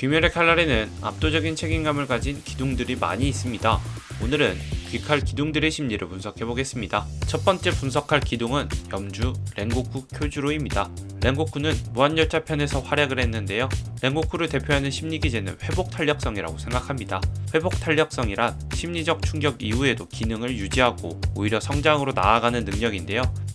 귀멸의 칼날에는 압도적인 책임감을 가진 기둥들이 많이 있습니다. 오늘은 귀칼 기둥들의 심리를 분석해 보겠습니다. 첫 번째 분석할 기둥은 염주 렌고쿠 쿄주로입니다. 렌고쿠는 무한열차 편에서 활약을 했는데요. 렌고쿠를 대표하는 심리 기제는 회복 탄력성이라고 생각합니다. 회복 탄력성이란 심리적 충격 이후에도 기능을 유지하고 오히려 성장으로 나아가는 능력인데요.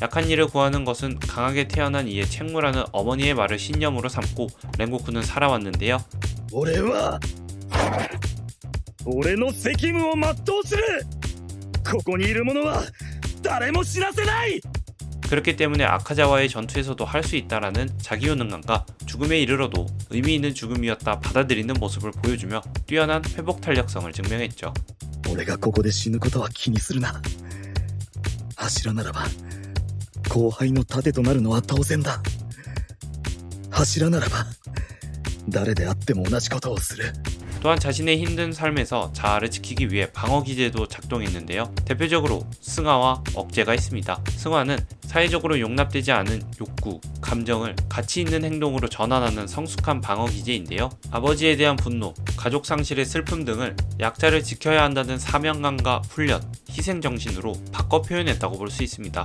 약한 이를 구하는 것은 강하게 태어난 이의 책무라는 어머니의 말을 신념으로 삼고 랭고쿠는 살아왔는데요. 俺は俺の責務を全うするここにいる者は誰も死なせない 그렇기 때문에 아카자와의 전투에서도 할 수 있다라는 자기효능감과 죽음에 이르러도 의미 있는 죽음이었다 받아들이는 모습을 보여주며 뛰어난 회복 탄력성을 증명했죠. 俺がここで死ぬことは気にするな柱ならば 後輩の盾となるのは当然だ柱ならば誰であっても同じことをする 또한 자신의 힘든 삶에서 자아를 지키기 위해 방어 기제도 작동했는데요. 대표적으로 승화와 억제가 있습니다. 승화는 사회적으로 용납되지 않은 욕구, 감정을 가치 있는 행동으로 전환하는 성숙한 방어 기제인데요. 아버지에 대한 분노, 가족 상실의 슬픔 등을 약자를 지켜야 한다는 사명감과 훈련, 희생 정신으로 바꿔 표현했다고 볼 수 있습니다.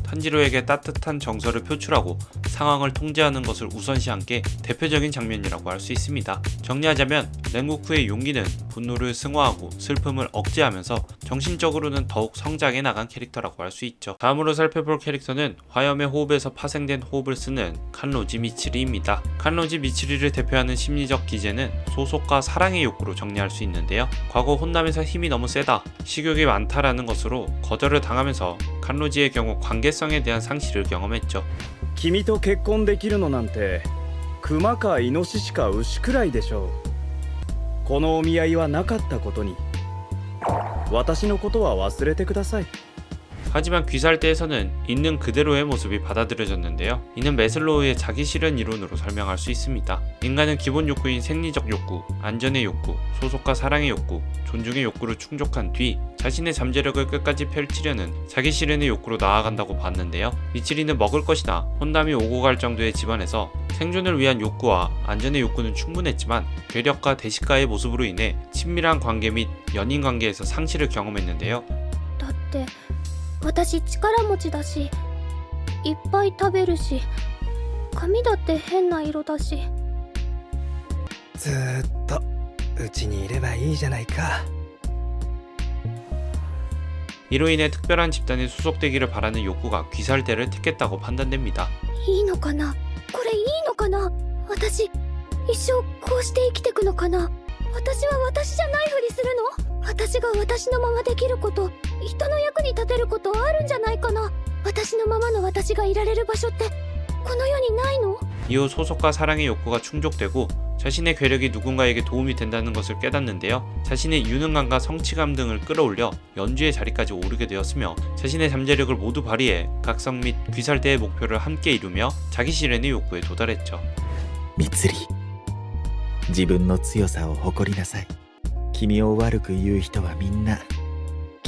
탄지로에게 따뜻한 정서를 표출하고 상황을 통제하는 것을 우선시한 게 대표적인 장면이라고 할 수 있습니다. 정리하자면 랭고쿠의 용기는 분노를 승화하고 슬픔을 억제하면서 정신적으로는 더욱 성장해 나간 캐릭터라고 할 수 있죠. 다음으로 살펴볼 캐릭터는 화염의 호흡에서 파생된 호흡을 쓰는 칸로지 미치리입니다. 칸로지 미치리를 대표하는 심리적 기제는 소속과 사랑의 욕구로 정리할 수 있는데요. 과거 혼남에서 힘이 너무 세다, 식욕이 많다라는 것으로 거절을 당하면서 칸로지의 경우 관계성 에 대한 상실을 경험했죠. 君と結婚できるのなんて熊かイノシシか牛くらいでしょうこのお見合いはなかったことに私のことは忘れてください 하지만 귀살대에서는 있는 그대로의 모습이 받아들여졌는데요. 이는 메슬로우의 자기 실현 이론으로 설명할 수 있습니다. 인간은 기본 욕구인 생리적 욕구, 안전의 욕구, 소속과 사랑의 욕구, 존중의 욕구를 충족한 뒤 자신의 잠재력을 끝까지 펼치려는 자기 실현의 욕구로 나아간다고 봤는데요. 미치리는 먹을 것이나 혼담이 오고 갈 정도의 집안에서 생존을 위한 욕구와 안전의 욕구는 충분했지만 괴력과 대식가의 모습으로 인해 친밀한 관계 및 연인 관계에서 상실을 경험했는데요. 나 때... 私力持ちだしいっぱい食べるし髪だって変な色だしずーっとうちにいればいいじゃないか 이로 인해 특별한 집단에 소속되기를 바라는 욕구가 귀살대를 택했다고 판단됩니다. いいのかなこれいいのかな私一生こうして生きてくのかな私は私じゃないふりするの私が私のままできること 人の役に立てることあるんじゃないかな私のままの私がいられる場所ってこの世にないの 이후 소속과 사랑의 욕구가 충족되고 자신의 괴력이 누군가에게 도움이 된다는 것을 깨닫는데요. 자신의 유능감과 성취감 등을 끌어올려 연주의 자리까지 오르게 되었으며 자신의 잠재력을 모두 발휘해 각성 및 귀살대의 목표를 함께 이루며 자기 실현의 욕구에 도달했죠. みつり自分の強さを誇りなさい君を悪く言う人はみんな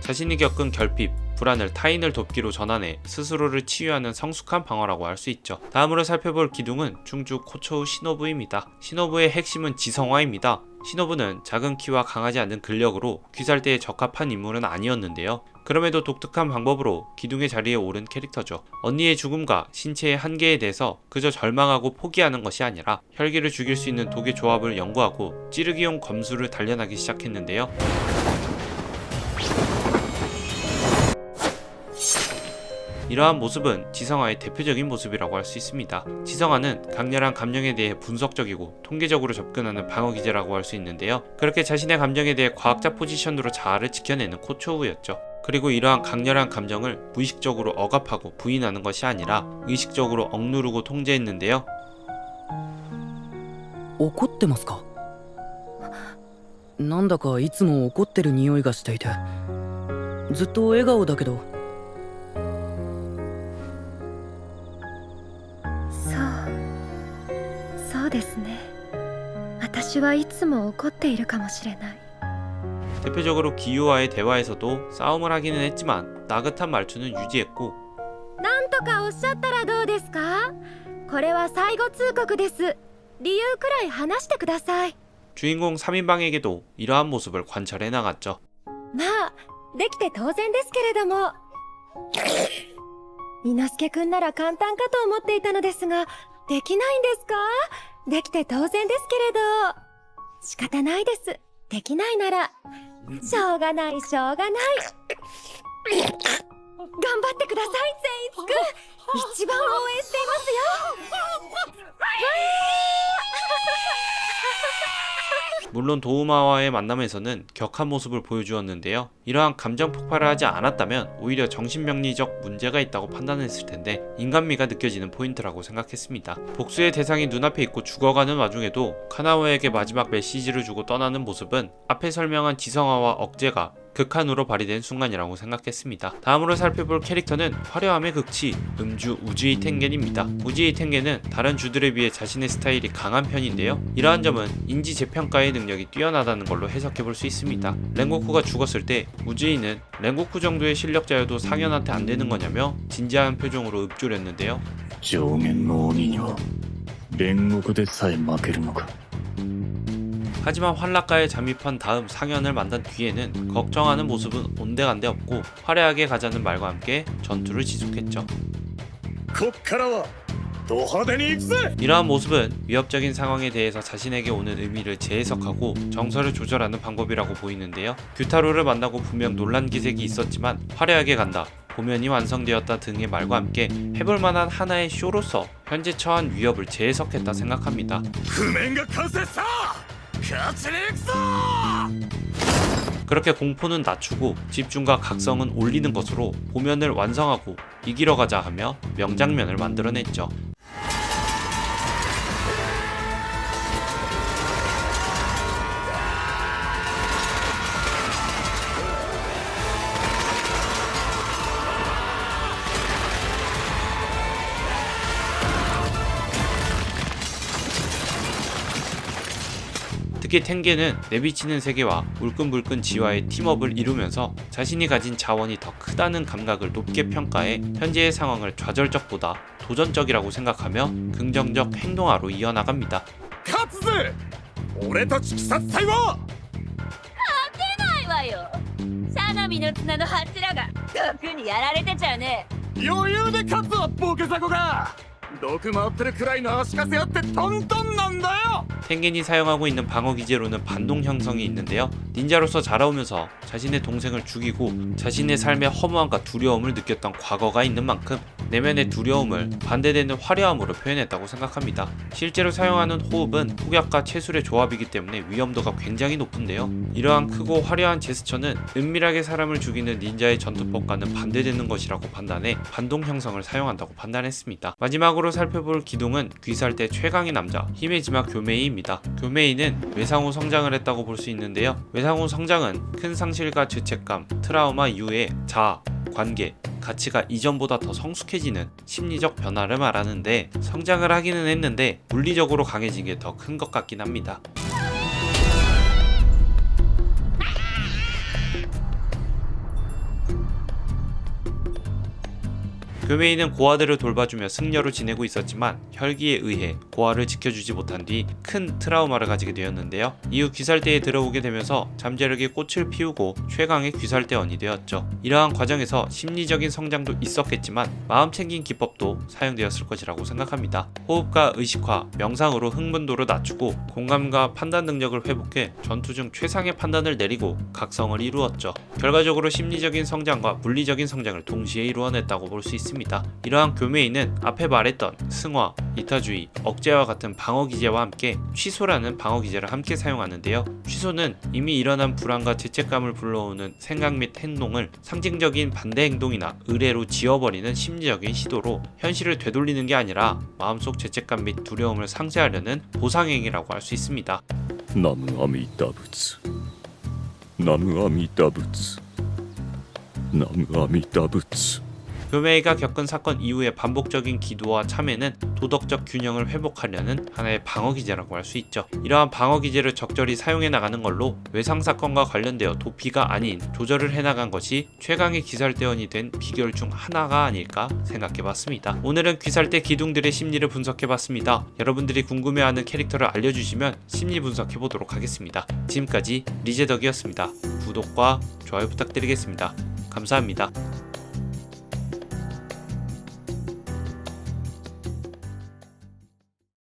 자신이 겪은 결핍, 불안을 타인을 돕기로 전환해 스스로를 치유하는 성숙한 방어라고 할 수 있죠. 다음으로 살펴볼 기둥은 중주 코초우 시노부입니다. 시노부의 핵심은 지성화입니다. 시노부는 작은 키와 강하지 않은 근력으로 귀살대에 적합한 인물은 아니었는데요. 그럼에도 독특한 방법으로 기둥의 자리에 오른 캐릭터죠. 언니의 죽음과 신체의 한계에 대해서 그저 절망하고 포기하는 것이 아니라 혈기를 죽일 수 있는 독의 조합을 연구하고 찌르기용 검수를 단련하기 시작했는데요. 이러한 모습은 지성화의 대표적인 모습이라고 할 수 있습니다. 지성화는 강렬한 감정에 대해 분석적이고 통계적으로 접근하는 방어 기제라고 할 수 있는데요. 그렇게 자신의 감정에 대해 과학자 포지션으로 자아를 지켜내는 코초우였죠. 그리고 이러한 강렬한 감정을 무의식적으로 억압하고 부인하는 것이 아니라 의식적으로 억누르고 통제했는데요. 怒ってますかなんだかいつも怒ってる匂いがしていてずっと笑顔だけど 私はいつも怒っているかもしれない 대표적으로 기유와의 대화에서도 싸움을 하기는 했지만 나긋한 말투는 유지했고 なんとかおっしゃったらどうですかこれは最後通告です理由くらい話してください 주인공 3인방에게도 이러한 모습을 관찰해 나갔죠. まあできて当然ですけれども伊之助くんなら簡単かと思っていたのですができないんですかできて当然ですけれど 仕方ないです。できないなら。しょうがないしょうがない。頑張ってください善逸くん。一番応援していますよ。 물론 도우마와의 만남에서는 격한 모습을 보여주었는데요. 이러한 감정 폭발을 하지 않았다면 오히려 정신병리적 문제가 있다고 판단했을 텐데 인간미가 느껴지는 포인트라고 생각했습니다. 복수의 대상이 눈앞에 있고 죽어가는 와중에도 카나오에게 마지막 메시지를 주고 떠나는 모습은 앞에 설명한 지성화와 억제가 극한으로 발휘된 순간이라고 생각했습니다. 다음으로 살펴볼 캐릭터는 화려함의 극치 음주 우지이 텐겐입니다. 우지이 텐겐은 다른 주들에 비해 자신의 스타일이 강한 편인데요. 이러한 점은 인지 재평가의 능력이 뛰어나다는 걸로 해석해 볼 수 있습니다. 랭고쿠가 죽었을 때 우지이는 랭고쿠 정도의 실력자여도 상현한테 안 되는 거냐며 진지한 표정으로 읊조렸는데요. 上限の鬼には煉獄でさえ負けるのか 하지만 환락가에 잠입한 다음 상현을 만난 뒤에는 걱정하는 모습은 온데간데 없고 화려하게 가자는 말과 함께 전투를 지속했죠. 이러한 모습은 위협적인 상황에 대해서 자신에게 오는 의미를 재해석하고 정서를 조절하는 방법이라고 보이는데요. 규타로를 만나고 분명 논란 기색이 있었지만 화려하게 간다. 보면이 완성되었다 등의 말과 함께 해볼 만한 하나의 쇼로서 현재 처한 위협을 재해석했다 생각합니다. 그렇게 공포는 낮추고 집중과 각성은 올리는 것으로 보면을 완성하고 이기러 가자 하며 명장면을 만들어냈죠. 특히 탱게는 내비치는 세계와 울끈불끈 지와의 팀업을 이루면서 자신이 가진 자원이 더 크다는 감각을 높게 평가해 현재의 상황을 좌절적보다 도전적이라고 생각하며 긍정적 행동화로 이어나갑니다. 勝つぜ俺たち鬼殺隊はないわよ相模の綱の柱が毒にやられてちゃうね余裕で勝つわボケザコが 毒回ってるくらいの足かせあってトントンなんだよ 탱겐이 사용하고 있는 방어 기제로는 반동 형성이 있는데요. 닌자로서 자라오면서 자신의 동생을 죽이고 자신의 삶의 허무함과 두려움을 느꼈던 과거가 있는 만큼 내면의 두려움을 반대되는 화려함으로 표현했다고 생각합니다. 실제로 사용하는 호흡은 폭약과 채술의 조합이기 때문에 위험도가 굉장히 높은데요. 이러한 크고 화려한 제스처는 은밀하게 사람을 죽이는 닌자의 전투법과는 반대되는 것이라고 판단해 반동 형성을 사용한다고 판단했습니다. 마지막으로 살펴볼 기둥은 귀살대 최강의 남자 히메지마 교메이입니다. 교메이는 외상 후 성장을 했다고 볼 수 있는데요. 외상 후 성장은 큰 상실과 죄책감, 트라우마 이후에 자아, 관계, 가치가 이전보다 더 성숙해지는 심리적 변화를 말하는데 성장을 하기는 했는데 물리적으로 강해진 게 더 큰 것 같긴 합니다. 교메이는 고아들을 돌봐주며 승려로 지내고 있었지만 혈기에 의해 고아를 지켜주지 못한 뒤 큰 트라우마를 가지게 되었는데요. 이후 귀살대에 들어오게 되면서 잠재력의 꽃을 피우고 최강의 귀살대원이 되었죠. 이러한 과정에서 심리적인 성장도 있었겠지만 마음 챙긴 기법도 사용되었을 것이라고 생각합니다. 호흡과 의식화, 명상으로 흥분도를 낮추고 공감과 판단 능력을 회복해 전투 중 최상의 판단을 내리고 각성을 이루었죠. 결과적으로 심리적인 성장과 물리적인 성장을 동시에 이루어냈다고 볼 수 있습니다. 합니다. 이러한 교매인은 앞에 말했던 승화, 이타주의, 억제와 같은 방어 기제와 함께 취소라는 방어 기제를 함께 사용하는데요. 취소는 이미 일어난 불안과 죄책감을 불러오는 생각 및 행동을 상징적인 반대 행동이나 의뢰로 지워버리는 심리적인 시도로 현실을 되돌리는 게 아니라 마음속 죄책감 및 두려움을 상쇄하려는 보상행위라고 할 수 있습니다. 나무 아미다부츠 나무 아미다부츠 나무 아미다부츠 교메이가 겪은 사건 이후의 반복적인 기도와 참회는 도덕적 균형을 회복하려는 하나의 방어 기제라고 할 수 있죠. 이러한 방어 기제를 적절히 사용해 나가는 걸로 외상 사건과 관련되어 도피가 아닌 조절을 해 나간 것이 최강의 기살대원이 된 비결 중 하나가 아닐까 생각해 봤습니다. 오늘은 귀살대 기둥들의 심리를 분석해 봤습니다. 여러분들이 궁금해하는 캐릭터를 알려주시면 심리 분석해 보도록 하겠습니다. 지금까지 리제덕이었습니다. 구독과 좋아요 부탁드리겠습니다. 감사합니다.